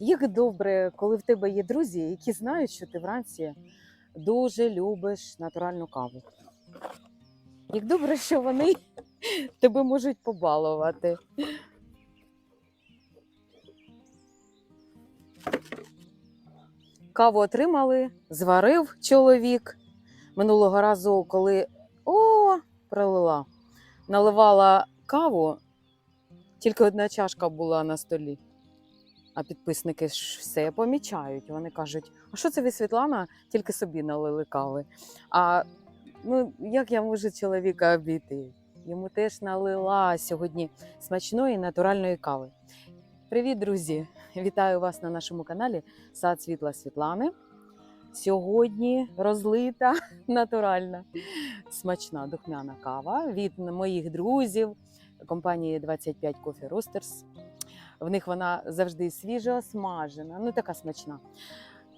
Як добре, коли в тебе є друзі, які знають, що ти вранці дуже любиш натуральну каву. Як добре, що вони тебе можуть побалувати. Каву отримали, зварив чоловік. Минулого разу, коли о, пролила, наливала каву, тільки одна чашка була на столі. А підписники ж все помічають. Вони кажуть: а що це ви, Світлана, тільки собі налили кави? А ну, як я можу чоловіка обійти? Йому теж налила сьогодні смачної натуральної кави. Привіт, друзі! Вітаю вас на нашому каналі Сад Світла Світлани. Сьогодні розлита натуральна смачна духмяна кава від моїх друзів компанії 25 Coffee Roasters. В них вона завжди свіжо смажена, ну така смачна.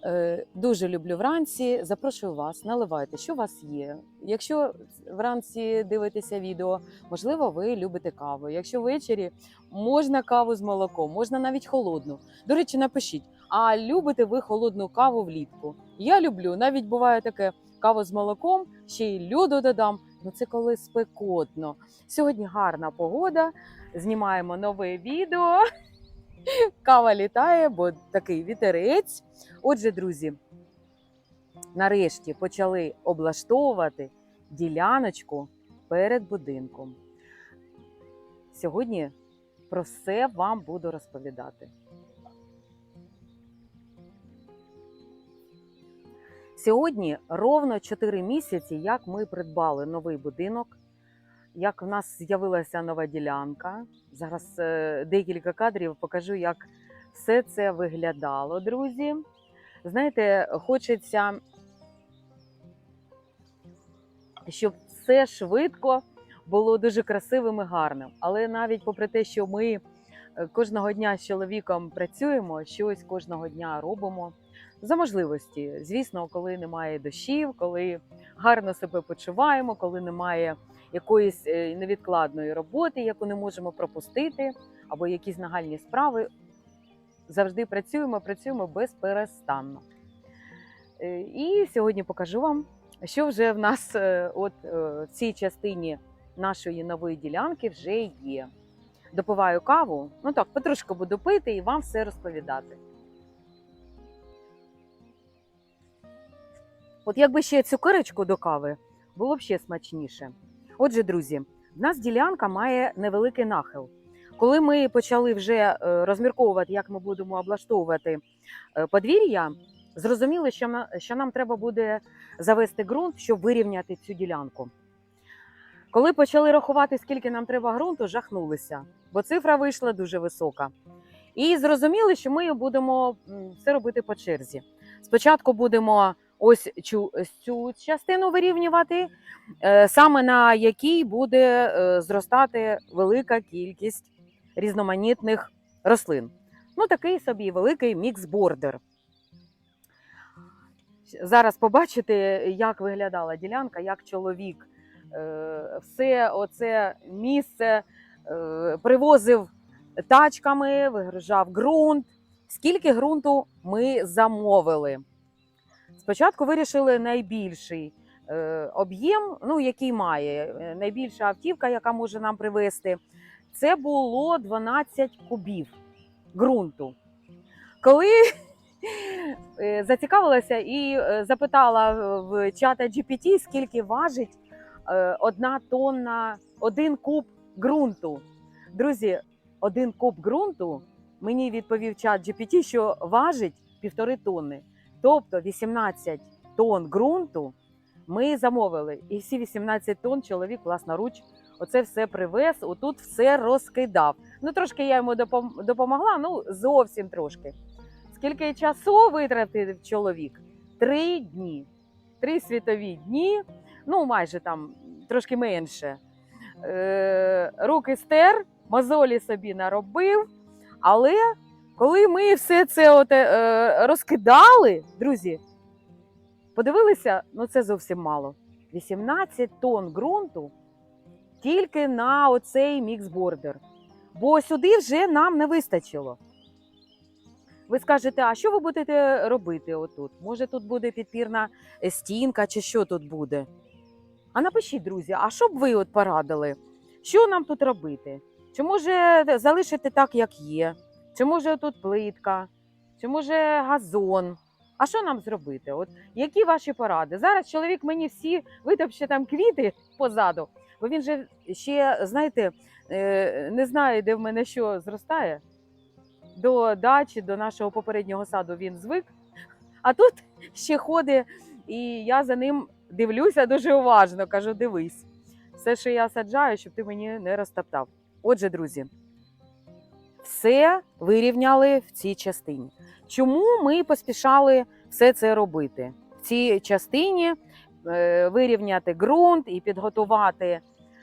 Е, Дуже люблю вранці. Запрошую вас, наливайте, що у вас є. Якщо вранці дивитеся відео, можливо, ви любите каву. Якщо ввечері можна каву з молоком, можна навіть холодну. До речі, напишіть, а любите ви холодну каву влітку? Я люблю. Навіть буває таке каву з молоком, ще й льоду додам. Ну це коли спекотно. Сьогодні гарна погода. Знімаємо нове відео. Кава літає, бо такий вітерець. Отже, друзі, нарешті почали облаштовувати діляночку перед будинком. Сьогодні про все вам буду розповідати. Сьогодні ровно 4 місяці, як ми придбали новий будинок, як в нас з'явилася нова ділянка. Зараз е, декілька кадрів покажу, як все це виглядало, друзі. Знаєте, хочеться, щоб все швидко було дуже красивим і гарним. Але навіть попри те, що ми е, кожного дня з чоловіком працюємо, щось кожного дня робимо. За можливості, звісно, коли немає дощів, коли гарно себе почуваємо, коли немає якоїсь е, невідкладної роботи, яку не можемо пропустити, або якісь нагальні справи. Завжди працюємо, працюємо безперестанно. Е, І сьогодні покажу вам, що вже в нас е, от в цій частині нашої нової ділянки вже є. Допиваю каву, ну так, потрошку буду пити і вам все розповідати. От якби ще цукерочку до кави, було б ще смачніше. Отже, друзі, в нас ділянка має невеликий нахил. Коли ми почали вже е, розмірковувати, як ми будемо облаштовувати е, подвір'я, зрозуміли, що, що нам треба буде завести ґрунт, щоб вирівняти цю ділянку. Коли почали рахувати, скільки нам треба ґрунту, жахнулися, бо цифра вийшла дуже висока. І зрозуміли, що ми будемо все робити по черзі. Спочатку будемо ось цю, цю частину вирівнювати, е, саме на якій буде е, зростати велика кількість різноманітних рослин. Ну, такий собі великий мікс-бордер. Зараз побачите, як виглядала ділянка, як чоловік е, все оце місце привозив тачками, вигружав ґрунт. Скільки ґрунту ми замовили? Спочатку вирішили найбільший е, об'єм, ну, який має е, найбільша автівка, яка може нам привезти. Це було 12 кубів ґрунту. Коли е, зацікавилася і запитала в чата GPT, скільки важить одна тонна, один куб ґрунту. Друзі, один куб ґрунту мені відповів чат GPT, що важить півтори тонни. Тобто 18 тонн ґрунту ми замовили. І всі 18 тонн чоловік власноруч оце все привез, отут все розкидав. Ну, трошки я йому допомогла, ну зовсім трошки. Скільки часу витратив чоловік? Три дні. Три світові дні, ну майже там трошки менше. Е, руки стер, мозолі собі наробив. Але коли ми все це от, е, розкидали, друзі, подивилися, ну це зовсім мало. 18 тонн ґрунту тільки на оцей міксбордер. Бо сюди вже нам не вистачило. Ви скажете, а що ви будете робити отут? Може, тут буде підпірна е, стінка, чи що тут буде? А напишіть, друзі, а що б ви от порадили? Що нам тут робити? Чи може залишити так, як є? Чи може тут плитка? Чи може газон? А що нам зробити? От які ваші поради? Зараз чоловік мені всі витопче там квіти позаду, бо він же ще, знаєте, е, не знає, де в мене що зростає. До дачі, до нашого попереднього саду він звик, а тут ще ходить, і я за ним дивлюся дуже уважно. Кажу: дивись, все, що я саджаю, щоб ти мені не розтоптав. Отже, друзі, все вирівняли в цій частині. Чому ми поспішали все це робити? В цій частині е, вирівняти ґрунт і підготувати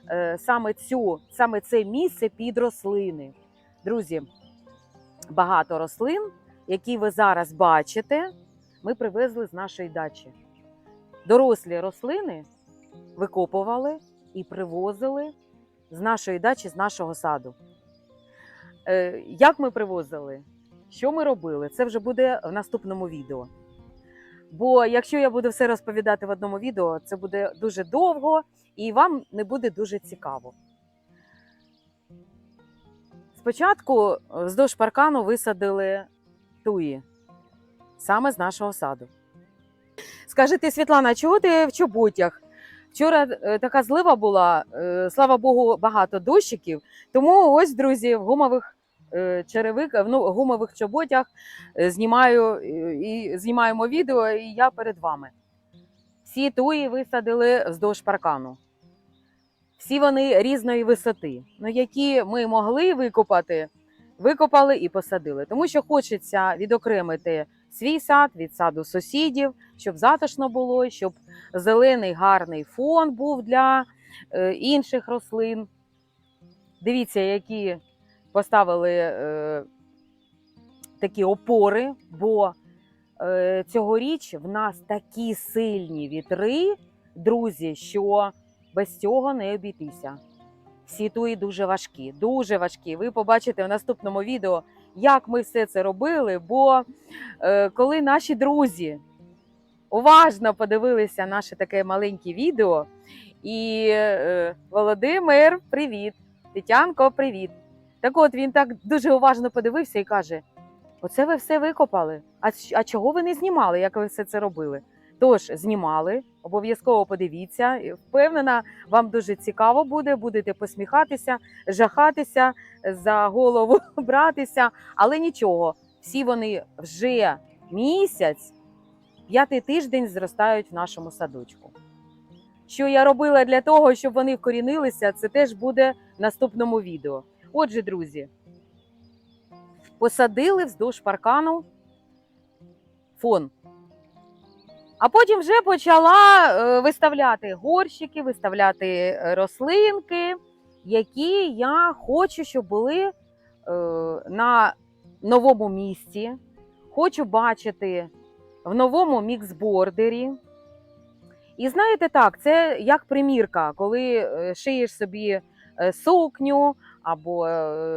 е, саме, цю, саме це місце під рослини. Друзі, багато рослин, які ви зараз бачите, ми привезли з нашої дачі. Дорослі рослини викопували і привозили з нашої дачі, з нашого саду. Е, Як ми привозили? Що ми робили? Це вже буде в наступному відео. Бо якщо я буду все розповідати в одному відео, це буде дуже довго і вам не буде дуже цікаво. Спочатку вздовж паркану висадили туї саме з нашого саду. Скажете, Світлана, а чого ти в чоботях? Вчора е, така злива була, е, слава Богу, багато дощиків. Тому ось, друзі, в гумових е, черевиках, ну, гумових чоботях знімаю і знімаємо відео, і я перед вами. Всі туї висадили вздовж паркану. Всі вони різної висоти. Ну, які ми могли викопати, викопали і посадили. Тому що хочеться відокремити свій сад від саду сусідів, щоб затишно було, щоб зелений гарний фон був для е, інших рослин. Дивіться, які поставили е, такі опори, бо е, цьогоріч в нас такі сильні вітри, друзі, що без цього не обійтися. Всі туї дуже важкі, дуже важкі. Ви побачите в наступному відео, як ми все це робили. Бо е, коли наші друзі уважно подивилися наше таке маленьке відео, і е, Володимир, привіт! Тетянко, привіт! Так от він так дуже уважно подивився і каже: Оце ви все викопали. А, а чого ви не знімали, як ви все це робили? Тож знімали, обов'язково подивіться. Впевнена, вам дуже цікаво буде. Будете посміхатися, жахатися, за голову братися. Але нічого, всі вони вже місяць, п'ятий тиждень зростають в нашому садочку. Що я робила для того, щоб вони вкорінилися, це теж буде в наступному відео. Отже, друзі, посадили вздовж паркану фон. А потім вже почала е, виставляти горщики, виставляти е, рослинки, які я хочу, щоб були е, на новому місці. Хочу бачити в новому міксбордері. І знаєте так, це як примірка, коли шиєш собі сукню або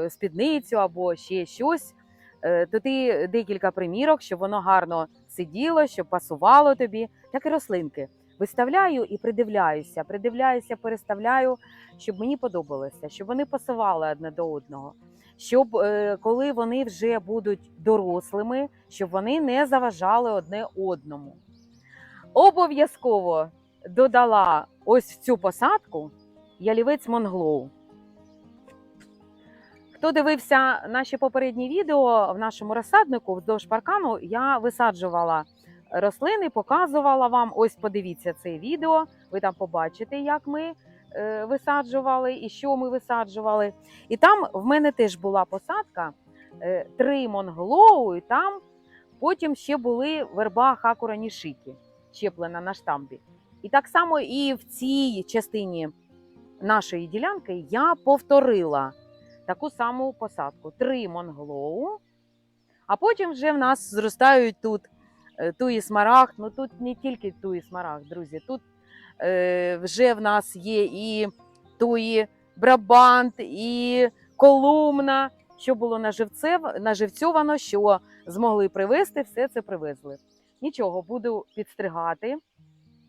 спідницю, або ще щось. Е, То ти декілька примірок, щоб воно гарно сиділо, щоб пасувало тобі, так і рослинки. Виставляю і придивляюся, придивляюся, переставляю, щоб мені подобалося, щоб вони пасували одне до одного. Щоб е, коли вони вже будуть дорослими, щоб вони не заважали одне одному. Обов'язково додала ось в цю посадку ялівець Монглоу. Хто дивився наші попередні відео в нашому розсаднику вздовж паркану, я висаджувала рослини, показувала вам. Ось подивіться це відео. Ви там побачите, як ми е, висаджували і що ми висаджували. І там в мене теж була посадка е, три монглоу, і там потім ще були верба хакура нішики, щеплена на штамбі. І так само і в цій частині нашої ділянки я повторила таку саму посадку: три монглоу. А потім вже в нас зростають тут е, туї смарагд. Ну тут не тільки туї смарагд, друзі. Тут е, вже в нас є і туї брабант, і колумна, що було наживцев- наживцьовано, що змогли привезти, все це привезли. Нічого, буду підстригати,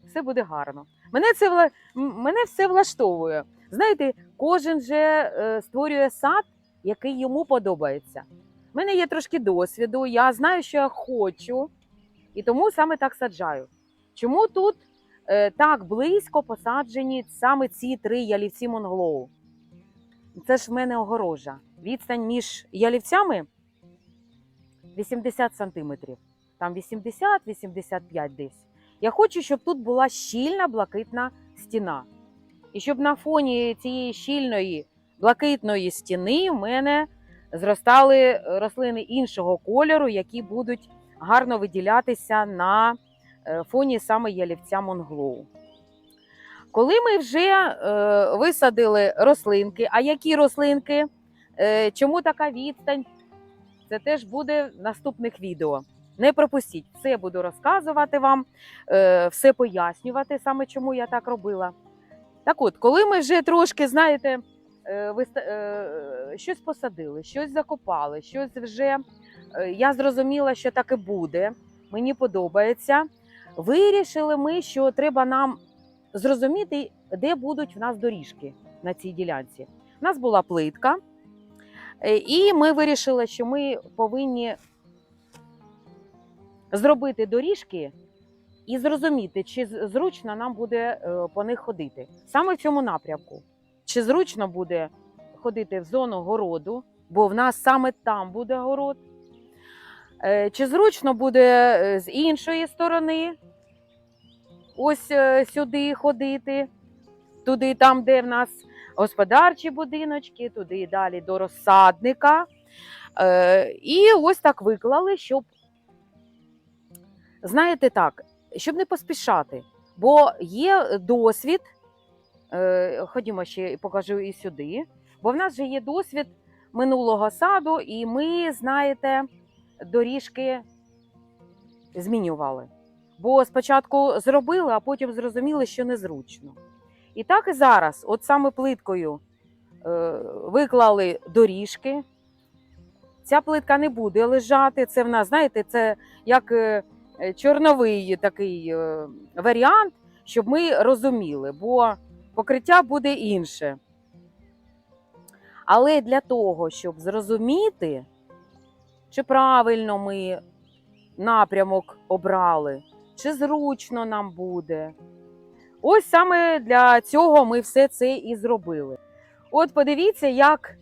все буде гарно. Мене це мене все влаштовує. Знаєте, кожен же е, створює сад, який йому подобається. У мене є трошки досвіду, я знаю, що я хочу, і тому саме так саджаю. Чому тут е, так близько посаджені саме ці три ялівці Монглоу? Це ж в мене огорожа. Відстань між ялівцями 80 сантиметрів. Там 80-85 десь. Я хочу, щоб тут була щільна блакитна стіна. І щоб на фоні цієї щільної блакитної стіни в мене зростали рослини іншого кольору, які будуть гарно виділятися на е, фоні саме ялівця Монглоу. Коли ми вже е, висадили рослинки, а які рослинки, е, чому така відстань? Це теж буде в наступних відео. Не пропустіть, все буду розказувати вам, все пояснювати, саме чому я так робила. Так от, коли ми вже трошки, знаєте, е, е, щось посадили, щось закопали, щось вже е, я зрозуміла, що так і буде. Мені подобається. Вирішили ми, що треба нам зрозуміти, де будуть в нас доріжки на цій ділянці. У нас була плитка, і ми вирішили, що ми повинні зробити доріжки і зрозуміти, чи зручно нам буде е, по них ходити. Саме в цьому напрямку. Чи зручно буде ходити в зону городу, бо в нас саме там буде город. Е, Чи зручно буде е, з іншої сторони ось сюди ходити, туди, там, де в нас господарчі будиночки, туди і далі до розсадника. І ось так виклали, щоб, знаєте так, щоб не поспішати, бо є досвід. е, Ходімо ще покажу і сюди. Бо в нас же є досвід минулого саду, і ми, знаєте, доріжки змінювали. Бо спочатку зробили, а потім зрозуміли, що незручно. І так і зараз, от саме плиткою е, виклали доріжки. Ця плитка не буде лежати. Це в нас, знаєте, це як е, чорновий такий е, варіант, щоб ми розуміли, бо покриття буде інше. Але для того, щоб зрозуміти, чи правильно ми напрямок обрали, чи зручно нам буде. Ось саме для цього ми все це і зробили. От подивіться, як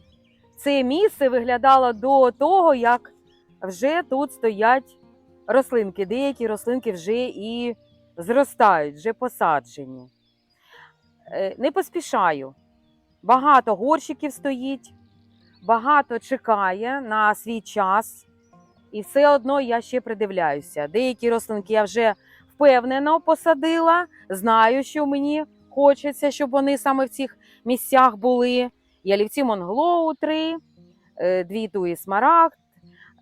це місце виглядало до того, як вже тут стоять рослинки. Деякі рослинки вже і зростають, вже посаджені. Е, Не поспішаю. Багато горщиків стоїть, багато чекає на свій час, і все одно я ще придивляюся. Деякі рослинки я вже впевнено посадила, знаю, що мені хочеться, щоб вони саме в цих місцях були. Ялівці Монглоу 3, е, дві туї смарагд.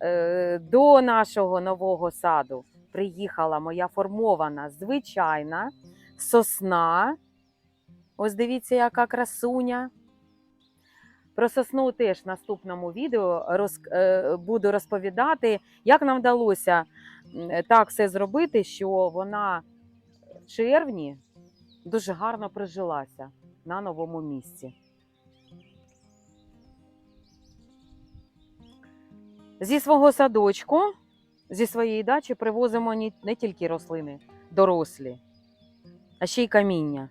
Е, До нашого нового саду приїхала моя формована звичайна сосна. Ось дивіться, яка красуня. Про сосну теж в наступному відео роз, е, буду розповідати, як нам вдалося так все зробити, що вона в червні дуже гарно прижилася на новому місці. Зі свого садочку, зі своєї дачі привозимо не тільки рослини дорослі, а ще й каміння.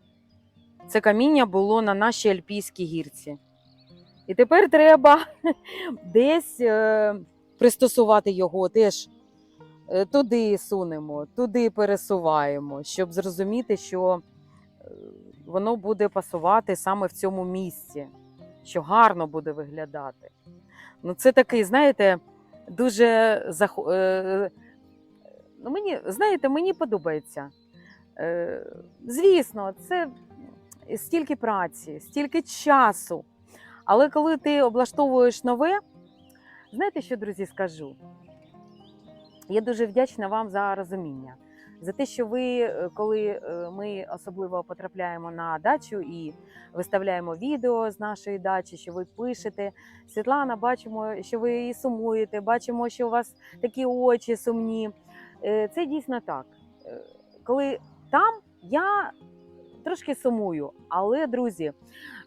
Це каміння було на нашій альпійській гірці. І тепер треба десь е, пристосувати його, теж е, туди сунемо, туди пересуваємо, щоб зрозуміти, що е, воно буде пасувати саме в цьому місці, що гарно буде виглядати. Ну, це такий, знаєте, дуже зах... е, ну, мені, знаєте, мені подобається. Е, Звісно, це стільки праці, стільки часу. Але коли ти облаштовуєш нове, знаєте, що, друзі, скажу? Я дуже вдячна вам за розуміння. За те, що ви, е, коли е, ми особливо потрапляємо на дачу і виставляємо відео з нашої дачі, що ви пишете. Світлана, бачимо, що ви і сумуєте, бачимо, що у вас такі очі сумні. Е, Це дійсно так. Коли там я трошки сумую, але друзі,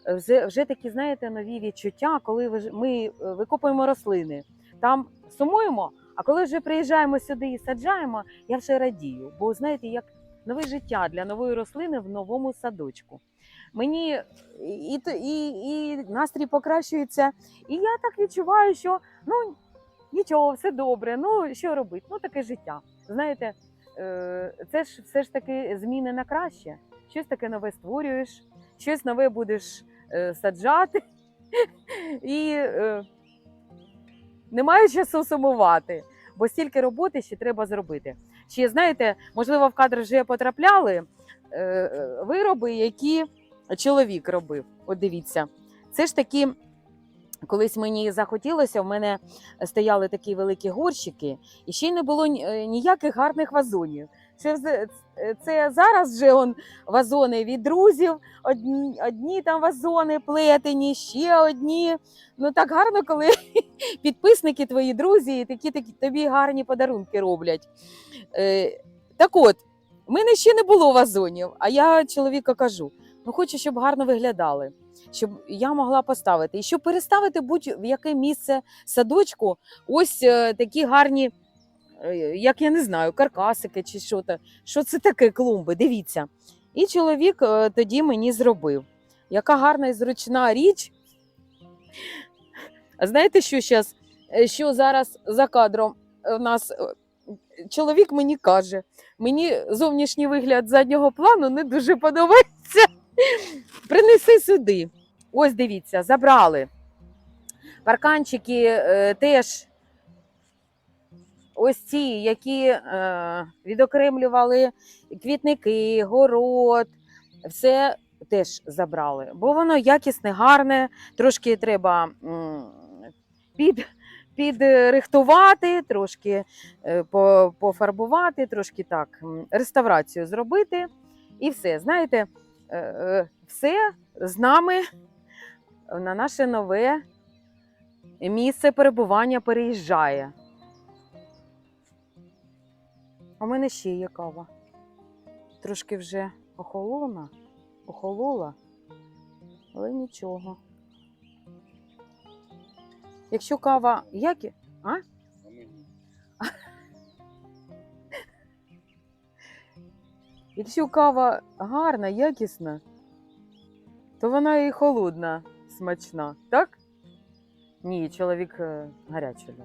вже, вже такі, знаєте, нові відчуття, коли ми викопуємо рослини, там сумуємо. А коли вже приїжджаємо сюди і саджаємо, я вже радію. Бо знаєте, як нове життя для нової рослини в новому садочку. Мені і, і, і настрій покращується, і я так відчуваю, що ну нічого, все добре. Ну що робити? Ну таке життя. Знаєте, е, це ж все ж таки зміни на краще. Щось таке нове створюєш, щось нове будеш е, саджати, і е, немає часу сумувати, бо стільки роботи ще треба зробити. Чи знаєте, можливо, в кадр вже потрапляли е, вироби, які чоловік робив. От дивіться, це ж такі. Колись мені захотілося, в мене стояли такі великі горщики, і ще й не було е, ніяких гарних вазонів. Це, це зараз вже он вазони від друзів, одні, одні там вазони плетені, ще одні. Ну так гарно, коли підписники твої друзі і такі, такі тобі гарні подарунки роблять. Е, так от, в мене ще не було вазонів, а я чоловіка кажу: ну хочу, щоб гарно виглядали, щоб я могла поставити. І щоб переставити будь-в яке місце садочку, ось е, такі гарні, як я не знаю, каркасики чи що то. Що це таке клумби? Дивіться. І чоловік е, тоді мені зробив. Яка гарна і зручна річ. А знаєте, що зараз, що зараз за кадром у нас е, чоловік мені каже, мені зовнішній вигляд заднього плану не дуже подобається. Принеси сюди. Ось дивіться, забрали. Парканчики е, теж ось ці, які е, відокремлювали квітники, город, все теж забрали. Бо воно якісне, гарне, трошки треба під, підрихтувати, трошки е, пофарбувати, трошки так, реставрацію зробити. І все. Знаєте, е, е, все з нами на наше нове місце перебування переїжджає. У мене ще є кава. Трошки вже охолона, охолола, але нічого. Якщо кава які. А? А? Якщо кава гарна, якісна, то вона і холодна, смачна, так? Ні, чоловік е, гарячий.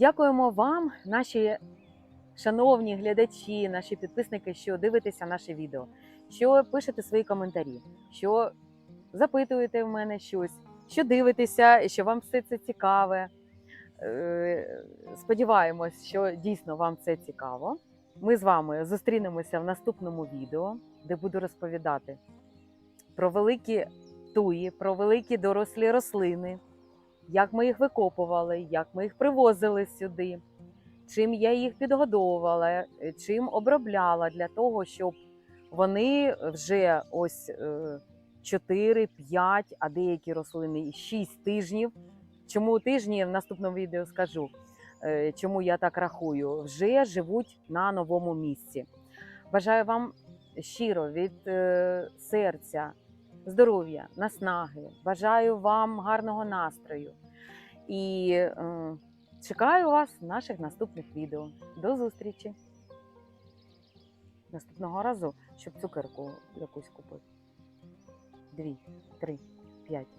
Дякуємо вам, наші шановні глядачі, наші підписники, що дивитеся наше відео, що пишете свої коментарі, що запитуєте в мене щось, що дивитеся, що вам все це цікаве. Е, Сподіваємось, що дійсно вам це цікаво. Ми з вами зустрінемося в наступному відео, де буду розповідати про великі туї, про великі дорослі рослини, як ми їх викопували, як ми їх привозили сюди, чим я їх підгодовувала, е, чим обробляла для того, щоб вони вже ось 4, 5, а деякі рослини і 6 тижнів. Чому тижні в наступному відео скажу, е, чому я так рахую, вже живуть на новому місці. Бажаю вам щиро від е, серця, здоров'я, наснаги. Бажаю вам гарного настрою. І е, чекаю вас в наших наступних відео. До зустрічі! Наступного разу, щоб цукерку якусь купити. Дві, три, п'ять.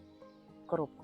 Коробку.